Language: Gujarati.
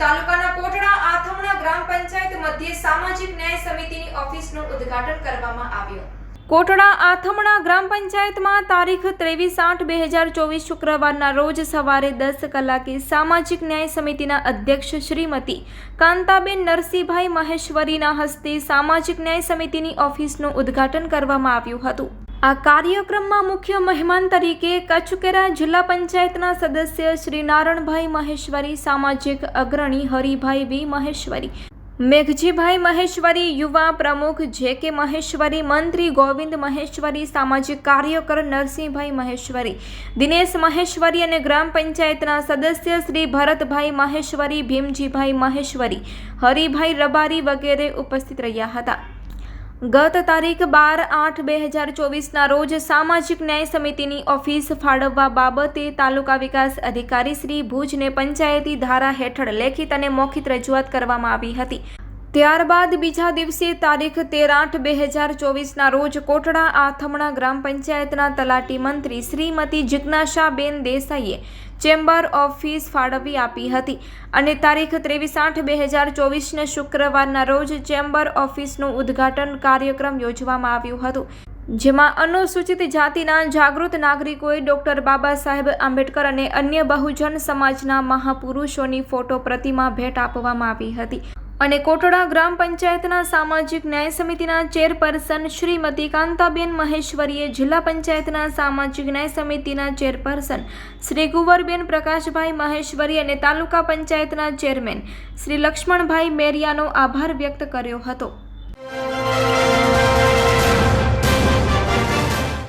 તાલુકાના કોટડા આથમણા ગ્રામ પંચાયત મધ્યે સામાજિક ન્યાય સમિતિની ઓફિસનું ઉદ્ઘાટન કરવામાં આવ્યું. કોટડા આથમણા ગ્રામ પંચાયતમાં તારીખ ત્રેવીસ આઠ બે હજાર ચોવીસ શુક્રવારના રોજ સવારે દસ કલાકે સામાજિક ન્યાય સમિતિના અધ્યક્ષ શ્રીમતી કાંતાબેન નરસિંહભાઈ મહેશ્વરીના હસ્તે સામાજિક ન્યાય સમિતિની ઓફિસનું ઉદ્ઘાટન કરવામાં આવ્યું હતું. આ કાર્યક્રમમાં મુખ્ય મહેમાન તરીકે કચુકેરા જિલ્લા પંચાયતના સદસ્ય શ્રી નારણભાઈ મહેશ્વરી, સામાજિક અગ્રણી હરિભાઈ વી મહેશ્વરી, મેઘજીભાઈ મહેશ્વરી, યુવા પ્રમુખ જે કે મહેશ્વરી, મંત્રી ગોવિંદ મહેશ્વરી, સામાજિક કાર્યકર નરસિંહભાઈ મહેશ્વરી, દિનેશ મહેશ્વરી અને ગ્રામ પંચાયતના સદસ્ય શ્રી ભરતભાઈ મહેશ્વરી, ભીમજીભાઈ મહેશ્વરી, હરિભાઈ રબારી વગેરે ઉપસ્થિત રહ્યા હતા. ગત તારીખ બાર આઠ બે હજાર ચોવીસના રોજ સામાજિક ન્યાય સમિતિની ઓફિસ ફાળવવા બાબતે તાલુકા વિકાસ અધિકારી શ્રી ભુજને પંચાયતી ધારા હેઠળ લેખિત અને મૌખિત રજૂઆત કરવામાં આવી હતી. ત્યારબાદ બીજા દિવસે તારીખ તેર આઠ બે હજાર ચોવીસના રોજ કોટડા આથમણા ગ્રામ પંચાયતના તલાટી મંત્રી શ્રીમતી જિજ્ઞાસાબેન દેસાઈએ ચેમ્બર ઓફિસ ફાળવી આપી હતી અને તારીખ ત્રેવીસ આઠ બે હજાર ચોવીસને શુક્રવારના રોજ ચેમ્બર ઓફિસનું ઉદ્ઘાટન કાર્યક્રમ યોજવામાં આવ્યું હતું, જેમાં અનુસૂચિત જાતિના જાગૃત નાગરિકોએ ડૉક્ટર બાબા સાહેબ આંબેડકર અને અન્ય બહુજન સમાજના મહાપુરુષોની ફોટો પ્રતિમા ભેટ આપવામાં આવી હતી. અને કોટડા ગ્રામ પંચાયતના સામાજિક ન્યાય સમિતિના ચેરપર્સન શ્રીમતી કાંતાબેન મહેશ્વરીએ જિલ્લા પંચાયતના સામાજિક ન્યાય સમિતિના ચેરપર્સન શ્રી કુંવરબેન પ્રકાશભાઈ મહેશ્વરી અને તાલુકા પંચાયતના ચેરમેન શ્રી લક્ષ્મણભાઈ મેરિયાનો આભાર વ્યક્ત કર્યો હતો.